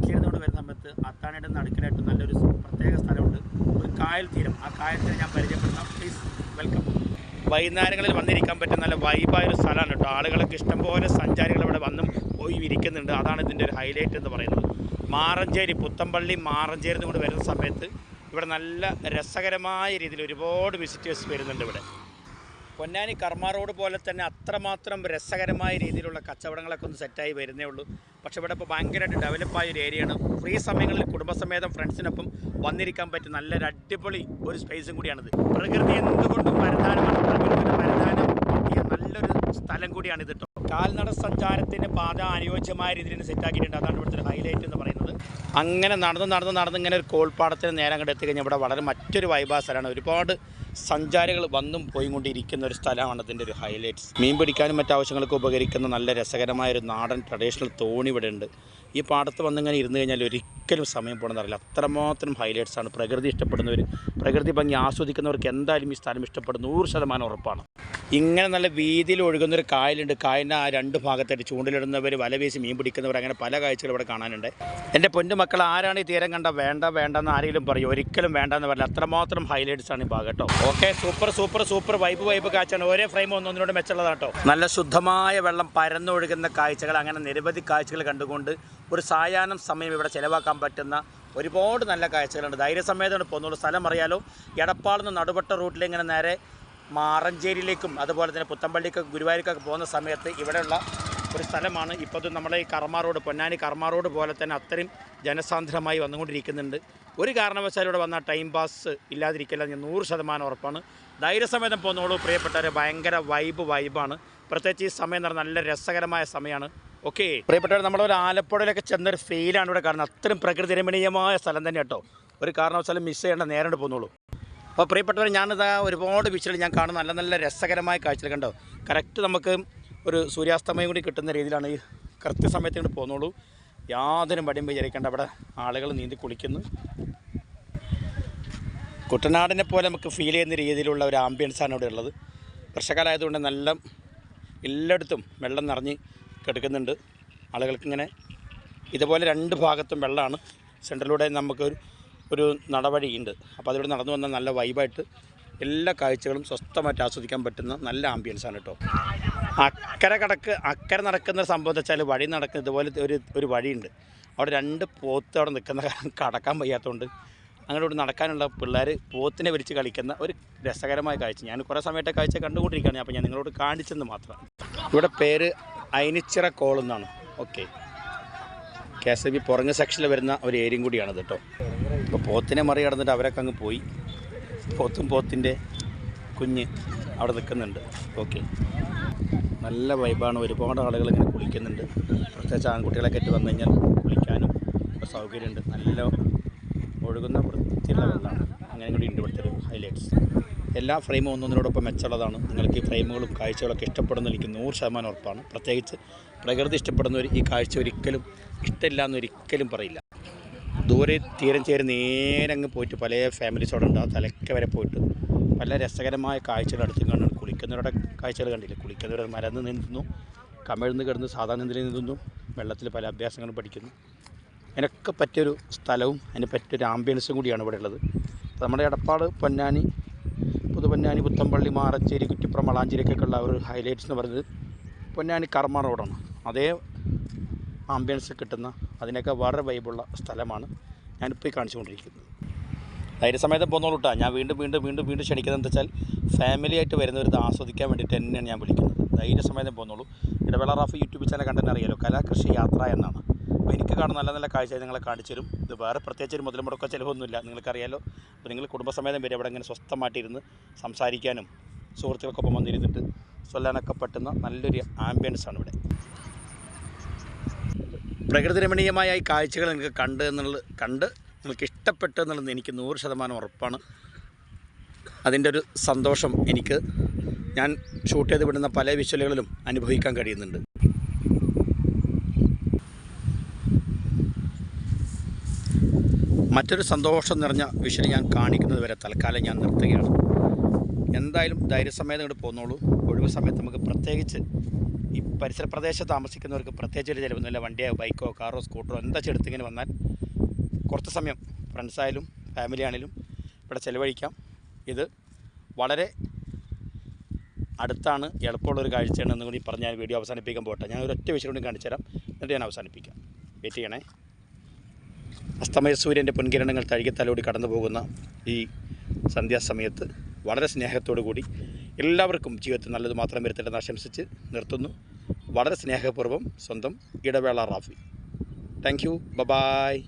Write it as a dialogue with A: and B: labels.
A: മാറച്ചേരുന്നോട് വരുന്ന സമയത്ത് അത്താണിയുടെ നടുക്കിലായിട്ട് നല്ലൊരു പ്രത്യേക സ്ഥലമുണ്ട്. ഒരു കായൽ തീരം. ആ കായൽ തീരം ഞാൻ പരിചയപ്പെടുത്താം. പ്ലീസ് വെൽക്കം വൈകുന്നേരങ്ങളിൽ വന്നിരിക്കാൻ പറ്റുന്ന നല്ല വൈബായ ഒരു സ്ഥലമാണ് കേട്ടോ. ആളുകൾക്ക് ഇഷ്ടംപോലെ സഞ്ചാരികൾ ഇവിടെ വന്നും പോയി ഇരിക്കുന്നുണ്ട് അതാണ് ഇതിന്റെ ഒരു ഹൈലൈറ്റ് എന്ന് പറയുന്നത്. മാറഞ്ചേരി പുത്തമ്പള്ളി മാറഞ്ചേരി കൂടെ വരുന്ന സമയത്ത് ഇവിടെ നല്ല രസകരമായ രീതിയിൽ ഒരുപാട് വിസിറ്റേഴ്സ് വരുന്നുണ്ട് ഇവിടെ. പൊന്നാനി കർമ്മ റോഡ് പോലെ തന്നെ അത്രമാത്രം രസകരമായ രീതിയിലുള്ള കച്ചവടങ്ങളൊക്കെ ഒന്ന് സെറ്റായി വരുന്നേ ഉള്ളൂ. പക്ഷേ ഇവിടെ ഇപ്പോൾ ഭയങ്കരമായിട്ട് ഡെവലപ്പായ ഒരു ഏരിയയാണ് ഫ്രീ സമയങ്ങളിൽ കുടുംബസമേതം ഫ്രണ്ട്സിനൊപ്പം വന്നിരിക്കാൻ പറ്റും നല്ലൊരു അടിപൊളി ഒരു സ്പേസും കൂടിയാണിത്. പ്രകൃതി എന്തുകൊണ്ടും പരിധാനമാണ് പ്രകൃതിയുടെ പരിധാനം നല്ലൊരു സ്ഥലം കൂടിയാണ് ഇത് കേട്ടോ കാൽനട സഞ്ചാരത്തിന് പാത അനുയോജ്യമായ രീതിയിൽ സെറ്റാക്കിയിട്ടുണ്ട് അതാണ് ഇവിടുത്തെ ഹൈലൈറ്റ് എന്ന് പറയുന്നത്. അങ്ങനെ നടന്ന് നടന്ന് നടന്ന് ഇങ്ങനെ ഒരു കോൾപ്പാടത്തിന് നേരം കണ്ട് എത്തിക്കഴിഞ്ഞാൽ ഇവിടെ വളരെ മറ്റൊരു വൈബാ ഒരുപാട് സഞ്ചാരികൾ വന്നും പോയും കൊണ്ടിരിക്കുന്ന ഒരു സ്ഥലമാണ് അതിന്റെ ഒരു ഹൈലൈറ്റ്സ് മീൻ പിടിക്കാനും മറ്റു ആവശ്യങ്ങൾക്ക് ഉപകരിക്കുന്ന നല്ല രസകരമായ ഒരു നാടൻ ട്രഡീഷണൽ തോണി ഇവിടെ ഉണ്ട്. ഈ പാടത്ത് വന്നിങ്ങനെ ഇരുന്ന് കഴിഞ്ഞാൽ ഒരിക്കലും സമയം പോകണമെന്നറിയില്ല അത്രമാത്രം ഹൈലൈറ്റ്സ് ആണ്. പ്രകൃതി ഇഷ്ടപ്പെടുന്നവർ പ്രകൃതി ഭംഗി ആസ്വദിക്കുന്നവർക്ക് എന്തായാലും ഈ സ്ഥലം ഇഷ്ടപ്പെടും നൂറ് ശതമാനം ഉറപ്പാണ്. ഇങ്ങനെ നല്ല വീതിയിൽ ഒഴുകുന്നൊരു കായലുണ്ട്. കായലിന്റെ ആ രണ്ട് ഭാഗത്തായിട്ട് ചൂണ്ടിലിടുന്നവർ വല വീശി മീൻ പിടിക്കുന്നവർ അങ്ങനെ പല കാഴ്ചകൾ ഇവിടെ കാണാനുണ്ട്. എന്റെ പൊന്നു മക്കൾ ആരാണ് ഈ തീരം കണ്ട? വേണ്ട വേണ്ടെന്ന് ആരെങ്കിലും പറയും. ഒരിക്കലും വേണ്ടെന്ന് പറയില്ല. അത്രമാത്രം ഹൈലൈറ്റ്സ് ആണ് ഈ ഭാഗം okay super super super vibe vibe കാഴ്ചയാണ്. ഒരേ ഫ്രെയിം ഒന്നൊന്നിനോട് മെച്ചുള്ളതാണ് കേട്ടോ. നല്ല ശുദ്ധമായ വെള്ളം പരന്നൊഴുകുന്ന കാഴ്ചകൾ അങ്ങനെ നിരവധി കാഴ്ചകൾ കണ്ടുകൊണ്ട് ഒരു സായാഹ്നം സമയം ഇവിടെ ചിലവാക്കാൻ പറ്റുന്ന ഒരുപാട് നല്ല കാഴ്ചകളുണ്ട്. ധൈര്യസമേതമാണ് പോകുന്നുള്ളൂ സ്ഥലം അറിയാലോ. എടപ്പാളിൽ നിന്ന് നടുവട്ട റൂട്ടിൽ ഇങ്ങനെ നേരെ മാറഞ്ചേരിയിലേക്കും അതുപോലെ തന്നെ പുത്തമ്പള്ളിക്ക് ഗുരുവായൂർക്കൊക്കെ പോകുന്ന സമയത്ത് ഇവിടെയുള്ള ഒരു സ്ഥലമാണ്. ഇപ്പോൾ നമ്മുടെ ഈ കർമ്മ റോഡ് പൊന്നാനി കർമ്മ റോഡ് പോലെ തന്നെ അത്രയും ജനസാന്ദ്രമായി വന്നുകൊണ്ടിരിക്കുന്നുണ്ട്. ഒരു കാരണവശാലും ഇവിടെ വന്നാൽ ടൈം പാസ് ഇല്ലാതിരിക്കില്ല ഞാൻ നൂറ് ശതമാനം ഉറപ്പാണ്. ധൈര്യസമേതം പോകുന്നോളൂ പ്രിയപ്പെട്ടവരെ. ഭയങ്കര വൈബ് വൈബാണ് പ്രത്യേകിച്ച് ഈ സമയം എന്ന് നല്ല രസകരമായ സമയമാണ്. ഓക്കെ പ്രിയപ്പെട്ടവർ നമ്മളൊരു ആലപ്പുഴയിലൊക്കെ ചെന്നൊരു ഫീലാണ് ഇവിടെ കാണുന്നത്. അത്രയും പ്രകൃതി രമണീയമായ സ്ഥലം തന്നെ കേട്ടോ. ഒരു കാരണവശാലും മിസ് ചെയ്യേണ്ട നേരിട്ട് പോകുന്നുള്ളൂ അപ്പോൾ പ്രിയപ്പെട്ടവർ ഞാനിത് ഒരുപാട് ബീച്ചുകൾ ഞാൻ കാണുന്ന നല്ല നല്ല രസകരമായ കാഴ്ചകൾ കണ്ടോ? കറക്റ്റ് നമുക്ക് ഒരു സൂര്യാസ്തമയം കൂടി കിട്ടുന്ന രീതിയിലാണ് ഈ കൃത്യസമയത്ത് ഇങ്ങോട്ട് പോകുന്നുള്ളൂ യാതൊരു മടിയും വിചാരിക്കേണ്ട അവിടെ ആളുകൾ നീന്തി കുളിക്കുന്നു. കുട്ടനാടിനെ പോലെ നമുക്ക് ഫീൽ ചെയ്യുന്ന രീതിയിലുള്ള ഒരു ആംബിയൻസാണ് ഇവിടെ ഉള്ളത്. വർഷക്കാലമായതുകൊണ്ട് നല്ല എല്ലായിടത്തും വെള്ളം നിറഞ്ഞ് കിടക്കുന്നുണ്ട്. ആളുകൾക്കിങ്ങനെ ഇതുപോലെ രണ്ട് ഭാഗത്തും വെള്ളമാണ്. സെൻട്രലൂടെ നമുക്ക് ഒരു നടപടിയുണ്ട്. അപ്പോൾ അതിലൂടെ നടന്നു വന്ന നല്ല വൈബായിട്ട് എല്ലാ കാഴ്ചകളും സ്വസ്ഥമായിട്ട് ആസ്വദിക്കാൻ പറ്റുന്ന നല്ല ആംബിയൻസാണ് കേട്ടോ അക്കരെ കടക്ക് അക്കരെ നടക്കുന്ന സംഭവം വെച്ചാൽ വഴി നടക്കുന്ന ഇതുപോലെ ഒരു ഒരു വഴിയുണ്ട്. അവിടെ രണ്ട് പോത്ത് അവിടെ നിൽക്കുന്ന കടക്കാൻ വയ്യാത്തതുകൊണ്ട് അങ്ങനെ ഇവിടെ നടക്കാനുള്ള പിള്ളേർ പോത്തിനെ വിരിച്ച് കളിക്കുന്ന ഒരു രസകരമായ കാഴ്ച. ഞാൻ കുറേ സമയത്തെ കാഴ്ച കണ്ടുകൊണ്ടിരിക്കുകയാണ്. അപ്പോൾ ഞാൻ നിങ്ങളോട് കാണിച്ചെന്ന് മാത്രം ഇവിടെ പേര് അയിനിച്ചിറ കോൾ എന്നാണ്. Okay. K S B Purangu സെക്ഷനിൽ വരുന്ന ഒരു ഏരിയയും കൂടിയാണിത് കേട്ടോ അപ്പോൾ പോത്തിനെ മറികടന്നിട്ട് അവരൊക്കെ അങ്ങ് പോയി. പോത്തും പോത്തിന്റെ കുഞ്ഞ് അവിടെ നിൽക്കുന്നുണ്ട്. ഓക്കെ നല്ല വൈബാണ് ഒരുപാട് ആളുകൾ ഇങ്ങനെ കുളിക്കുന്നുണ്ട്. പ്രത്യേകിച്ച് ആൺകുട്ടികളൊക്കെ ആയിട്ട് വന്നു കഴിഞ്ഞാൽ കുളിക്കാനും സൗകര്യമുണ്ട്. നല്ല ഒഴുകുന്ന വൃത്തിയുള്ള വെള്ളമാണ്. അങ്ങനെ കൂടി ഉണ്ട് ഇവിടുത്തെ ഒരു ഹൈലൈറ്റ്സ് എല്ലാ ഫ്രെയിമും ഒന്നൊന്നിനോടൊപ്പം മെച്ചുള്ളതാണ് നിങ്ങൾക്ക് ഈ ഫ്രെയിമുകളും കാഴ്ചകളൊക്കെ ഇഷ്ടപ്പെടുന്ന എനിക്ക് നൂറ് ശതമാനം ഉറപ്പാണ്. പ്രത്യേകിച്ച് പ്രകൃതി ഇഷ്ടപ്പെടുന്നവർ ഈ കാഴ്ച ഒരിക്കലും ഇഷ്ടമില്ല എന്ന് ഒരിക്കലും പറയില്ല. ദൂരെ തീരം ചേരി നേരെ അങ്ങ് പോയിട്ട് പല ഫാമിലീസോടെ ഉണ്ട്. ആ തലയ്ക്ക വരെ പോയിട്ട് പല രസകരമായ കാഴ്ചകൾ അടുത്തും കാണുന്നു കുളിക്കുന്നവരുടെ കാഴ്ചകൾ കണ്ടില്ല? കുളിക്കുന്നവർ മരന്ന് നീന്തുന്നു കമിഴ്ന്ന് കിടന്ന് സാധാരണ നിലയിൽ നീന്തുന്നു വെള്ളത്തിൽ പല അഭ്യാസങ്ങളും പഠിക്കുന്നു. അതിനൊക്കെ പറ്റിയൊരു സ്ഥലവും അതിന് പറ്റിയൊരു ആംബിയൻസും കൂടിയാണ് ഇവിടെ ഉള്ളത്. നമ്മുടെ എടപ്പാട് പൊന്നാനി പുതുപൊന്നാനി പുത്തമ്പള്ളി മാറച്ചേരി കുറ്റിപ്പുറം വളാഞ്ചേരിക്കൊക്കെ ഉള്ള ഒരു ഹൈലൈറ്റ്സ് എന്ന് പറയുന്നത് പൊന്നാനി കർമ്മ റോഡാണ് അതേ ആംബിയൻസ് കിട്ടുന്ന അതിനൊക്കെ വളരെ വൈബുള്ള സ്ഥലമാണ് ഞാനിപ്പോൾ കാണിച്ചുകൊണ്ടിരിക്കുന്നത്. ധൈര്യസമയത്ത് പോകുന്നോളൂ കേട്ടോ ഞാൻ വീണ്ടും വീണ്ടും വീണ്ടും വീണ്ടും ക്ഷണിക്കുന്നത് എന്താ വെച്ചാൽ ഫാമിലി ആയിട്ട് വരുന്നവർ ഇത് ആസ്വദിക്കാൻ വേണ്ടിയിട്ട് തന്നെയാണ് ഞാൻ വിളിക്കുന്നത്. ധൈര്യസമയത്തും പോകുന്നുള്ളൂ ഇടവേള റാഫ് യൂട്യൂബ് ചാനൽ കണ്ടെന്ന് അറിയാലോ. കലാകൃഷി യാത്ര എന്നാണ്. അപ്പോൾ എനിക്ക് കാണുന്ന നല്ല നല്ല കാഴ്ച നിങ്ങളെ കാണിച്ചു തരും. ഇത് വേറെ പ്രത്യേകിച്ച് ഒരു മുതൽ മുടക്കോ ചിലവൊന്നുമില്ല. നിങ്ങൾക്കറിയാലോ. അപ്പോൾ നിങ്ങൾ കുടുംബസമേതം വരെ. അവിടെ ഇങ്ങനെ സ്വസ്ഥമായിട്ടിരുന്ന് സംസാരിക്കാനും സുഹൃത്തുക്കൾക്കൊപ്പം വന്നിരുന്നിട്ട് ചൊല്ലാനൊക്കെ പറ്റുന്ന നല്ലൊരു ആംബിയൻസാണ് ഇവിടെ. പ്രകൃതി രമണീയമായ ഈ കാഴ്ചകൾ നിങ്ങൾക്ക് കണ്ട് എന്നുള്ളത് കണ്ട് നിങ്ങൾക്ക് ഇഷ്ടപ്പെട്ടു എന്നുള്ളത് എനിക്ക് നൂറ് ശതമാനം ഉറപ്പാണ്. അതിന്റെ ഒരു സന്തോഷം എനിക്ക്. ഞാൻ ഷൂട്ട് ചെയ്ത് വിടുന്ന പല വിഷ്വലുകളിലും അനുഭവിക്കാൻ കഴിയുന്നുണ്ട്. മറ്റൊരു സന്തോഷം നിറഞ്ഞ വിഷ്വൽ ഞാൻ കാണിക്കുന്നത് വരെ തൽക്കാലം ഞാൻ നിർത്തുകയാണ്. എന്തായാലും ധൈര്യസമേതം ഇങ്ങോട്ട് പോന്നോളൂ. ഒഴിവ് സമയത്ത് നമുക്ക് പ്രത്യേകിച്ച് ഈ പരിസര പ്രദേശത്ത് താമസിക്കുന്നവർക്ക് പ്രത്യേകിച്ച് ഒരു ചിലവൊന്നുമില്ല. വണ്ടിയോ ബൈക്കോ കാറോ സ്കൂട്ടറോ എന്താ ചെടുത്തിങ്ങനെ വന്നാൽ കുറച്ച് സമയം ഫ്രണ്ട്സായാലും ഫാമിലി ആണെങ്കിലും ഇവിടെ ചിലവഴിക്കാം. ഇത് വളരെ അടുത്താണ് എളുപ്പമുള്ളൊരു കാഴ്ചയാണ് എന്നും കൂടി പറഞ്ഞ് ഞാൻ വീഡിയോ അവസാനിപ്പിക്കാൻ പോട്ടെ ഞാൻ ഒരു ഒറ്റ വിഷയം കൂടി കാണിച്ചു തരാം. എന്നിട്ട് ഞാൻ അവസാനിപ്പിക്കാം. വെയിറ്റ് ചെയ്യണേ. അസ്തമയ സൂര്യന്റെ പൊൻകിരണങ്ങൾ തഴുകിത്തലോടി കടന്നു പോകുന്ന ഈ സന്ധ്യാസമയത്ത് വളരെ സ്നേഹത്തോടു കൂടി എല്ലാവർക്കും ജീവിതത്തിൽ നല്ലത് മാത്രം വരുത്തട്ടെ ആശംസിച്ച് നിർത്തുന്നു. വളരെ സ്നേഹപൂർവം സ്വന്തം ഇടവേള റാഫി. Thank you bye-bye